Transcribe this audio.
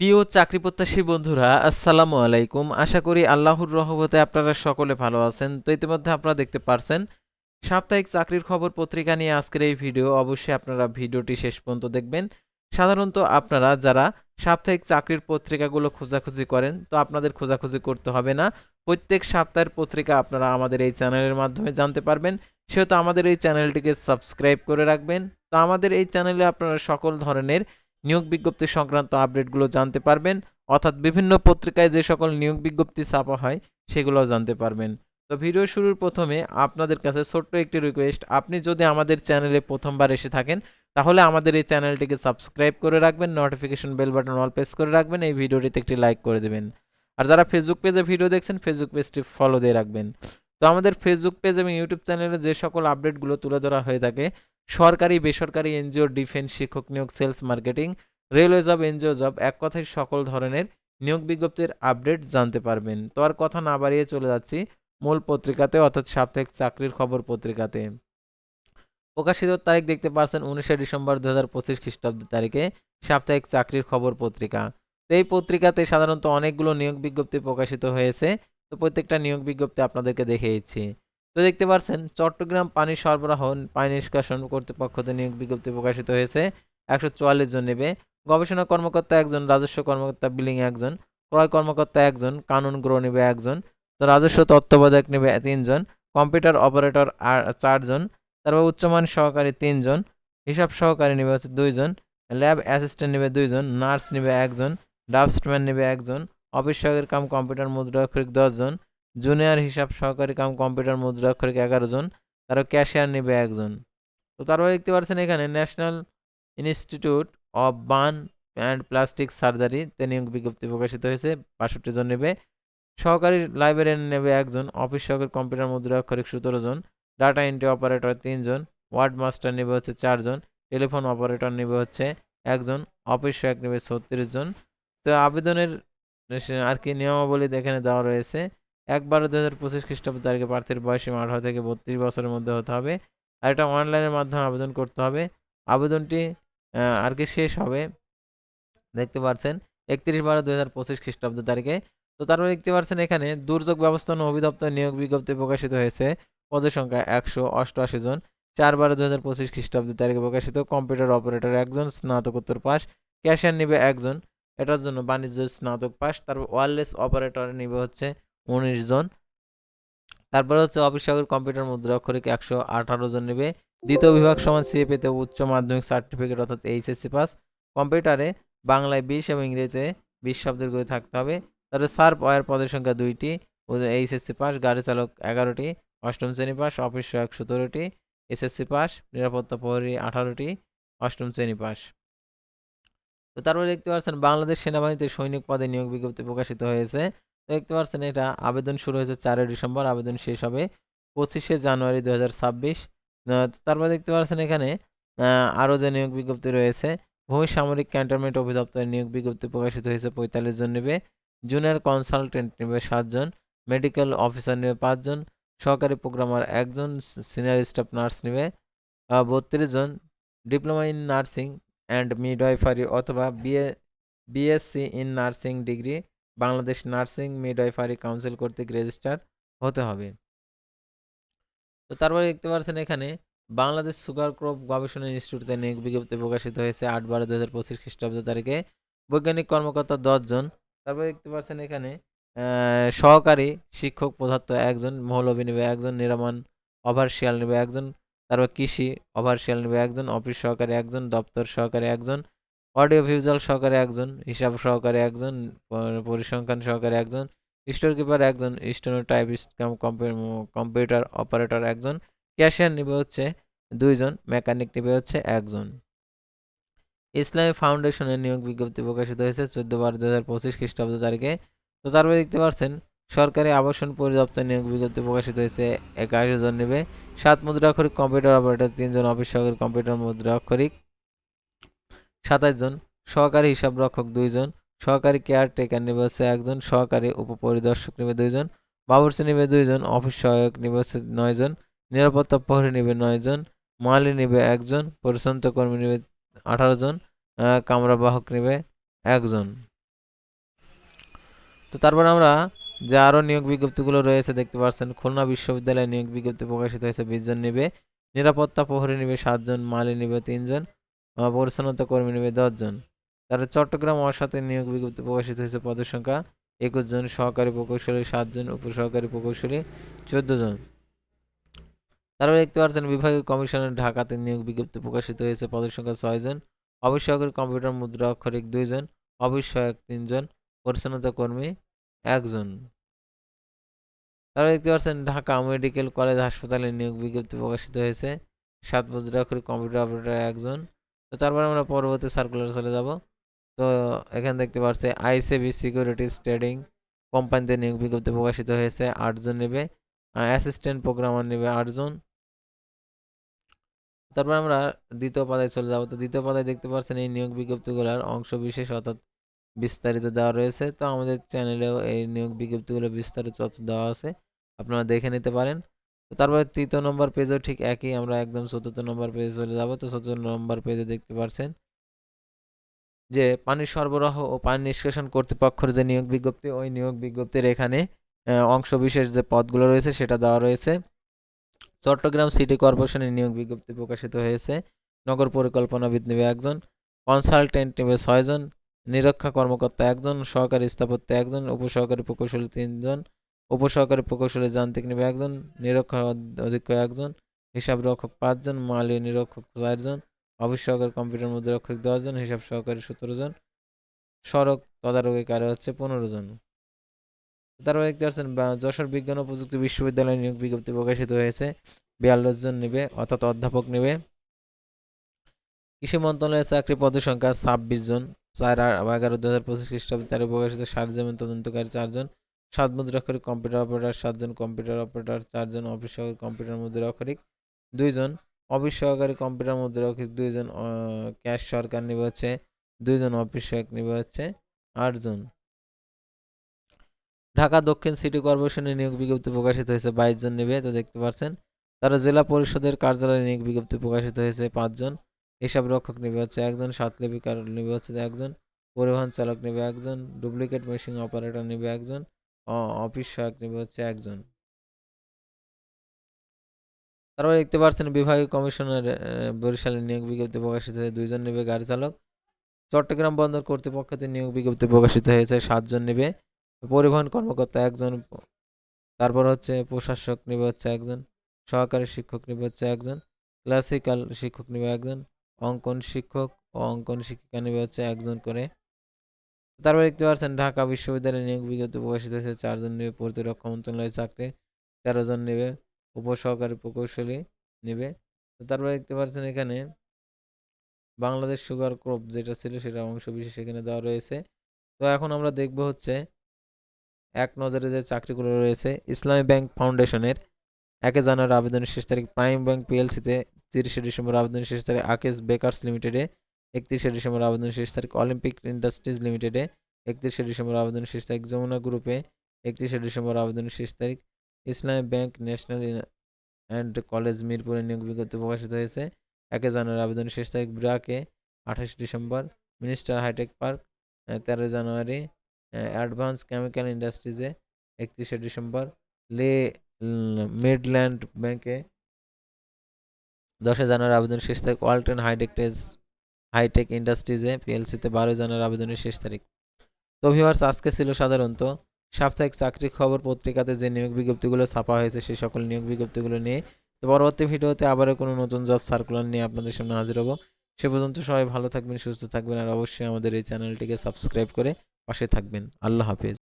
প্রিয় চাকরি প্রত্যাশী বন্ধুরা, আসসালামু আলাইকুম। আশা করি আল্লাহর রহমতে আপনারা সকলে ভালো আছেন। তো ইতিমধ্যে আপনারা দেখতে পারছেন, সাপ্তাহিক চাকরির খবর পত্রিকা নিয়ে আজকের এই ভিডিও অবশ্যই আপনারা ভিডিওটি শেষ পর্যন্ত দেখবেন। সাধারণত আপনারা যারা সাপ্তাহিক চাকরির পত্রিকাগুলো খোঁজাখুঁজি করেন, তো আপনাদের খোঁজাখুঁজি করতে হবে না। প্রত্যেক সপ্তাহের পত্রিকা আপনারা আমাদের এই চ্যানেলের মাধ্যমে জানতে পারবেন। সেহেতু আমাদের এই চ্যানেলটিকে সাবস্ক্রাইব করে রাখবেন। তো আমাদের এই চ্যানেলে আপনারা সকল ধরনের নিয়োগ বিজ্ঞপ্তি সংক্রান্ত আপডেটগুলো জানতে পারবেন, অর্থাৎ বিভিন্ন পত্রিকায় যে সকল নিয়োগ বিজ্ঞপ্তি ছাপা হয়, সেগুলোও জানতে পারবেন। তো ভিডিও শুরুর প্রথমে আপনাদের কাছে ছোট্ট একটি রিকোয়েস্ট আপনি যদি আমাদের চ্যানেলে প্রথমবার এসে থাকেন, তাহলে আমাদের এই চ্যানেলটিকে সাবস্ক্রাইব করে রাখবেন notification bell button all press করে রাখবেন, এই ভিডিওটিতে একটি লাইক করে দেবেন। আর যারা ফেসবুক পেজে ভিডিও দেখছেন ফেসবুক পেজটি ফলো দিয়ে রাখবেন। তো আমাদের ফেসবুক পেজ এবং ইউটিউব চ্যানেলে যে সকল আপডেটগুলো তুলে ধরা হয়ে থাকে সরকারি, বেসরকারি এনজিও, ডিফেন্স শিক্ষক নিয়োগ, sales marketing, railway job, NGO job, এক কথায় সকল ধরনের নিয়োগ বিজ্ঞপ্তির আপডেট জানতে পারবেন। তো আর কথা না বাড়িয়ে চলে যাচ্ছি মূল পত্রিকাতে, অর্থাৎ সাপ্তাহিক চাকরির খবর পত্রিকাতে। প্রকাশিত তারিখ দেখতে পাচ্ছেন উনিশে ডিসেম্বর দু হাজার পঁচিশ খ্রিস্টাব্দ তারিখে সাপ্তাহিক চাকরির খবর পত্রিকা। তো এই পত্রিকাতে সাধারণত অনেকগুলো নিয়োগ বিজ্ঞপ্তি প্রকাশিত হয়েছে। তো প্রত্যেকটা নিয়োগ বিজ্ঞপ্তি আপনাদেরকে দেখে দিচ্ছি। তো দেখতে পাচ্ছেন চট্টগ্রাম পানি সরবরাহ পানি নিষ্কাশন কর্তৃপক্ষতে নিয়োগ বিজ্ঞপ্তি প্রকাশিত হয়েছে। একশো চুয়াল্লিশ জন নেবে। গবেষণা কর্মকর্তা একজন, রাজস্ব কর্মকর্তা বিলিং একজন, ক্রয় কর্মকর্তা একজন, কানুন গ্রহ নেবে একজন, তো রাজস্ব তত্ত্বাবধায়ক নেবে তিনজন, কম্পিউটার অপারেটর আর চারজন, তারপর উচ্চমান সহকারী তিনজন, হিসাব সহকারী নেবে হচ্ছে দুইজন, ল্যাব অ্যাসিস্ট্যান্ট নেবে দুইজন, নার্স নেবে একজন, ড্রাফটসম্যান নেবে একজন, অফিস সহকারী কাম কম্পিউটার মুদ্রাক্ষরিক দশজন জুনিয়র হিসাব সহকারী কাম কম্পিউটার মুদ্রাক্ষরিক এগারো জন, তারপর ক্যাশিয়ার নেবে একজন। তো তারপরে দেখতে পাচ্ছেন এখানে national institute of burn and plastic surgery তে নিয়োগ বিজ্ঞপ্তি প্রকাশিত হয়েছে, বাষট্টি জন নেবে। সহকারী লাইব্রেরিয়ান নেবে একজন, অফিস সহকারী কম্পিউটার মুদ্রাক্ষরিক সতেরো জন, ডাটা এন্ট্রি অপারেটর তিনজন ওয়ার্ড মাস্টার নেবে হচ্ছে চারজন টেলিফোন অপারেটর নেবে হচ্ছে একজন, অফিস সহায়ক নেবে ছত্রিশ জন। তো আবেদনের আর কি নিয়মাবলী এখানে দেওয়া রয়েছে। একবার দু হাজার পঁচিশ খ্রিস্টাব্দ তারিখে প্রার্থীর বয়সী আঠারো থেকে বত্রিশ বছরের মধ্যে হতে হবে। আর এটা অনলাইনের মাধ্যমে আবেদন করতে হবে। আবেদনটি আর কি শেষ হবে, দেখতে পাচ্ছেন একত্রিশ বারো দু হাজার পঁচিশ খ্রিস্টাব্দ তারিখে। তো তারপরে দেখতে পাচ্ছেন এখানে, দুর্যোগ ব্যবস্থাপনা অভিদপ্তর নিয়োগ বিজ্ঞপ্তি প্রকাশিত হয়েছে। পদের সংখ্যা একশো অষ্টআশি জন। চার বারো দু হাজার পঁচিশ খ্রিস্টাব্দ তারিখে প্রকাশিত। কম্পিউটার অপারেটর একজন, স্নাতকোত্তর পাস। ক্যাশিয়ার নিবে একজন। এটার জন্য বাণিজ্য স্নাতক পাস। তারপর ওয়ারলেস অপারেটর নিবে হচ্ছে উনিশ জন। তারপরে হচ্ছে অফিস সাগর কম্পিউটার মুদ্রা অক্ষরিক একশো আঠারো জন নেবে। দ্বিতীয় বিভাগ সমান সিএপিতে উচ্চ মাধ্যমিক সার্টিফিকেট অর্থাৎ এইচএসসি পাস কম্পিউটারে বাংলায় বিশ এবং ইংরেজিতে বিশ শব্দের করে থাকতে হবে। তারপরে সার্প ওয়ার পদের সংখ্যা দুইটি। এইচএসসি পাস গাড়ি চালক এগারোটি। অষ্টম শ্রেণি পাস অফিস সহায়ক সতেরোটি। এসএসসি পাস নিরাপত্তা প্রহরী আঠারোটি। অষ্টম শ্রেণি পাস তো তারপরে দেখতে পাচ্ছেন, বাংলাদেশ সেনাবাহিনীতে সৈনিক পদে নিয়োগ বিজ্ঞপ্তি প্রকাশিত হয়েছে। দেখতে পাচ্ছেন এটা আবেদন শুরু হয়েছে চারই ডিসেম্বর, আবেদন শেষ হবে পঁচিশে জানুয়ারি দু হাজার ছাব্বিশ। তারপর দেখতে পাচ্ছেন এখানে আরও যে নিয়োগ বিজ্ঞপ্তি রয়েছে ভূমি সামরিক ক্যান্টনমেন্ট অধিদপ্তরের নিয়োগ বিজ্ঞপ্তি প্রকাশিত হয়েছে, পঁয়তাল্লিশ জন নেবে। জুনিয়র কনসালটেন্ট নেবে সাতজন, মেডিকেল অফিসার নেবে পাঁচজন, সহকারী প্রোগ্রামার একজন, সিনিয়র স্টাফ নার্স নেবে বত্রিশ জন, diploma in nursing and midwifery অথবা B A, B Sc in nursing degree Bangladesh nursing midwifery council কর্তৃক রেজিস্টার হতে হবে। তো তারপরে দেখতে পাচ্ছেন এখানে, বাংলাদেশ সুগার ক্রপ গবেষণা ইনস্টিটিউটে নিয়োগ বিজ্ঞপ্তি প্রকাশিত হয়েছে আট বারো দু হাজার পঁচিশ খ্রিস্টাব্দ তারিখে। বৈজ্ঞানিক কর্মকর্তা দশজন। তারপরে দেখতে পাচ্ছেন এখানে সহকারী শিক্ষক পদার্থ একজন, মৌলবী নেবে একজন, নিরামন ওভারশিয়াল নেবে একজন, তারপর কৃষি ওভারশিয়াল নেবে একজন, অফিস সহকারী একজন, দপ্তর সহকারী একজন অডিও ভিজুয়াল সহকারে একজন, হিসাব সহকারে একজন পরিসংখ্যান সহকারে একজন, স্টোর কিপার একজন store typist cum computer operator একজন, ক্যাশিয়ার নিবে হচ্ছে দুইজন, মেকানিক নিবে হচ্ছে একজন। ইসলামী ফাউন্ডেশনের নিয়োগ বিজ্ঞপ্তি প্রকাশিত হয়েছে চোদ্দ বারো দু হাজার পঁচিশ খ্রিস্টাব্দ তারিখে। তো তারপরে দেখতে পাচ্ছেন সরকারি আবাসন পরিদপ্তর নিয়োগ বিজ্ঞপ্তি প্রকাশিত হয়েছে, একাশি জন নেবে। সাত মুদ্রাক্ষরিক কম্পিউটার অপারেটর, তিনজন অফিস সহকারী কম্পিউটার মুদ্রাক্ষরিক। সাতাশ জন, সহকারী হিসাব রক্ষক দুইজন সহকারী কেয়ারটেকার নেবে একজন সহকারী উপপরিদর্শক নেবে দুইজন বাবুর্চি নেবে দুইজন অফিস সহায়ক নেবে হচ্ছে নয়জন নিরাপত্তা প্রহরী নেবে নয়জন মালি নেবে একজন পরিচ্ছন্ন কর্মী নেবে আঠারো জন কামরা বাহক নেবে একজন তো তারপর আমরা যে আরও নিয়োগ বিজ্ঞপ্তিগুলো রয়েছে দেখতে পাচ্ছেন, খুলনা বিশ্ববিদ্যালয়ে নিয়োগ বিজ্ঞপ্তি প্রকাশিত হয়েছে, বিশ জন নেবে, নিরাপত্তা প্রহরী নেবে সাতজন মালি নেবে তিনজন পরিচ্ছন্নতা কর্মী নেবে দশজন তারপর চট্টগ্রাম অসাথে নিয়োগ বিজ্ঞপ্তি প্রকাশিত হয়েছে পদের সংখ্যা একুশ জন, সহকারী প্রকৌশলী সাতজন উপসহকারী প্রকৌশলী চোদ্দ জন। তারপরে দেখতে পাচ্ছেন বিভাগীয় কমিশনের ঢাকাতে নিয়োগ বিজ্ঞপ্তি প্রকাশিত হয়েছে পদের সংখ্যা ছয়জন সহকারী কম্পিউটার মুদ্রা অক্ষরিক দুইজন সহায়ক তিনজন পরিচ্ছন্নতা কর্মী একজন তারপরে দেখতে পাচ্ছেন ঢাকা মেডিকেল কলেজ হাসপাতালে নিয়োগ বিজ্ঞপ্তি প্রকাশিত হয়েছে সাত মুদ্রা অক্ষরিক কম্পিউটার অপারেটর একজন তো তারপরে আমরা পরবর্তী সার্কুলার চলে যাব। তো এখানে দেখতে পাচ্ছি আইসিবি সিকিউরিটিজ ট্রেডিং কোম্পানিতে নিয়োগ বিজ্ঞপ্তি প্রকাশিত হয়েছে আটজন নেবে। অ্যাসিস্ট্যান্ট প্রোগ্রামার নেবে আটজন তারপর আমরা দ্বিতীয় পাতায় চলে যাব। তো দ্বিতীয় পাতায় দেখতে পাচ্ছেন এই নিয়োগ বিজ্ঞপ্তিগুলোর অংশ বিশেষ অর্থাৎ বিস্তারিত দেওয়া রয়েছে। তো আমাদের চ্যানেলেও এই নিয়োগ বিজ্ঞপ্তিগুলো বিস্তারিত তথ্য দেওয়া আছে, আপনারা দেখে নিতে পারেন। তো তারপরে তৃতীয় নম্বর পেজও ঠিক একই আমরা একদম চতুর্থ নম্বর পেজে চলে যাব। তো চতুর্থ নম্বর পেজে দেখতে পাচ্ছেন যে পানি সরবরাহ ও পানি নিষ্কাশন কর্তৃপক্ষের যে নিয়োগ বিজ্ঞপ্তি ওই নিয়োগ বিজ্ঞপ্তির এখানে আহ, অংশ বিশেষ যে পদগুলো রয়েছে সেটা দেওয়া রয়েছে। চট্টগ্রাম সিটি কর্পোরেশনের নিয়োগ বিজ্ঞপ্তি প্রকাশিত হয়েছে। নগর পরিকল্পনাবিদ নেবে একজন কনসালটেন্ট নেবে ছয়জন নিরক্ষা কর্মকর্তা একজন সহকারী স্থাপত্য একজন উপসহকারী প্রকৌশলী তিনজন উপসহকারী প্রকৌশলী যান্ত্রিক নিবে একজন, নিরক্ষা অধ- অধ্যক্ষ একজন হিসাব রক্ষক পাঁচজন মালি নিরক্ষক চারজন, অফিস সহকারী কম্পিউটার মুদ্রা রক্ষক দশজন, হিসাব সহকারী সতেরো জন, সড়ক তদারকি তদারকিকারী হচ্ছে পনেরো জন। তারপর দেখতে পাচ্ছেন যশোর বিজ্ঞান ও প্রযুক্তি বিশ্ববিদ্যালয় নিয়োগ বিজ্ঞপ্তি প্রকাশিত হয়েছে। বিয়াল্লিশ জন নেবে, অর্থাৎ অধ্যাপক নেবে। কৃষি মন্ত্রণালয়ের চাকরি পদের সংখ্যা ছাব্বিশ জন। চার এগারো দু হাজার পঁচিশ খ্রিস্টাব্দে তার প্রকাশিত ষাট জমিন তদন্তকারী চারজন। সাত মুদ্রাক্ষরিক কম্পিউটার অপারেটর সাতজন কম্পিউটার অপারেটর চারজন অফিস সহকারী কম্পিউটার মুদ্রা অক্ষরিক দুইজন অফিস সহকারী কম্পিউটার মুদ্রা অক্ষরিক দুইজন ক্যাশ সরকার নিবে হচ্ছে দুইজন অফিস সহায়ক নিবে হচ্ছে আটজন। ঢাকা দক্ষিণ সিটি কর্পোরেশনের নিয়োগ বিজ্ঞপ্তি প্রকাশিত হয়েছে বাইশ জন নেবে, তো দেখতে পাচ্ছেন তারা জেলা পরিষদের কার্যালয়ে নিয়োগ বিজ্ঞপ্তি প্রকাশিত হয়েছে, পাঁচজন। হিসাব রক্ষক নেবে হচ্ছে একজন সাতলিপিকার নেবে হচ্ছে একজন, পরিবহন চালক নেবে একজন ডুপ্লিকেট মেশিন অপারেটর নেবে একজন অ- অফিস সহায়ক নেবে হচ্ছে একজন। তারপরে দেখতে পাচ্ছেন বিভাগীয় কমিশনের বরিশালের নিয়োগ বিজ্ঞপ্তি প্রকাশিত হয়েছে, দুইজন নেবে গাড়ি চালক। চট্টগ্রাম বন্দর কর্তৃপক্ষতে নিয়োগ বিজ্ঞপ্তি প্রকাশিত হয়েছে, সাতজন নেবে। পরিবহন কর্মকর্তা একজন, তারপর হচ্ছে প্রশাসক নেবে হচ্ছে একজন, সহকারী শিক্ষক নেবে হচ্ছে একজন, ক্লাসিক্যাল শিক্ষক নেবে একজন, অঙ্কন শিক্ষক ও অঙ্কন শিক্ষিকা নেবে হচ্ছে একজন করে। তারপর দেখতে পাচ্ছেন ঢাকা বিশ্ববিদ্যালয়ে নিয়োগ বিজ্ঞপ্তি প্রকাশিত হয়েছে, চারজন নেবে প্রতিরক্ষা মন্ত্রণালয়ের চাকরি তেরো জন নেবে, উপসহকারী প্রকৌশলী নেবে। তো তারপরে দেখতে পাচ্ছেন এখানে বাংলাদেশ সুগার ক্রপ যেটা ছিল সেটা অংশ বিশেষ এখানে দেওয়া রয়েছে। তো এখন আমরা দেখব হচ্ছে এক নজরে যে চাকরিগুলো রয়েছে, ইসলামী ব্যাংক ফাউন্ডেশনের একে জানুয়ারি আবেদনের শেষ তারিখ, প্রাইম ব্যাংক পিএলসিতে তিরিশে ডিসেম্বর আবেদনের শেষ তারিখ, আকেশ বেকার্স লিমিটেডে একত্রিশে ডিসেম্বর আবেদন শেষ তারিখ অলিম্পিক ইন্ডাস্ট্রিজ লিমিটেডে। একত্রিশে ডিসেম্বর আবেদন শেষ তারিখ যমুনা গ্রুপে। একত্রিশে ডিসেম্বর আবেদনের শেষ তারিখ ইসলামী ব্যাংক ন্যাশনাল অ্যান্ড কলেজ মিরপুরে নিয়োগ বিজ্ঞপ্তি প্রকাশিত হয়েছে। একে জানুয়ারি আবেদন শেষ তারিখ ব্রাকে আঠাশ ডিসেম্বর। মিনিস্টার হাইটেক পার্ক তেরো জানুয়ারি অ্যাডভান্স কেমিক্যাল ইন্ডাস্ট্রিজে একত্রিশে ডিসেম্বর। লে মিডল্যান্ড ব্যাংকে দশই জানুয়ারি আবেদনের শেষ তারিখ ওয়ালটন হাইটেকটেজ হাইটেক ইন্ডাস্ট্রিজে পিএলসিতে বারো জানুয়ারি আবেদনের শেষ তারিখ। তো ভিউয়ার্স আজকে ছিল সাধারণত সাপ্তাহিক চাকরি খবর পত্রিকাতে যে নিয়োগ বিজ্ঞপ্তিগুলো ছাপা হয়েছে, সেই সকল নিয়োগ বিজ্ঞপ্তিগুলো নিয়ে। তো পরবর্তী ভিডিওতে আবারও কোনো নতুন জব সার্কুলার নিয়ে আপনাদের সামনে হাজির হব। সে পর্যন্ত সবাই ভালো থাকবেন, সুস্থ থাকবেন, আর অবশ্যই আমাদের এই চ্যানেলটিকে সাবস্ক্রাইব করে পাশে থাকবেন। আল্লাহ হাফেজ।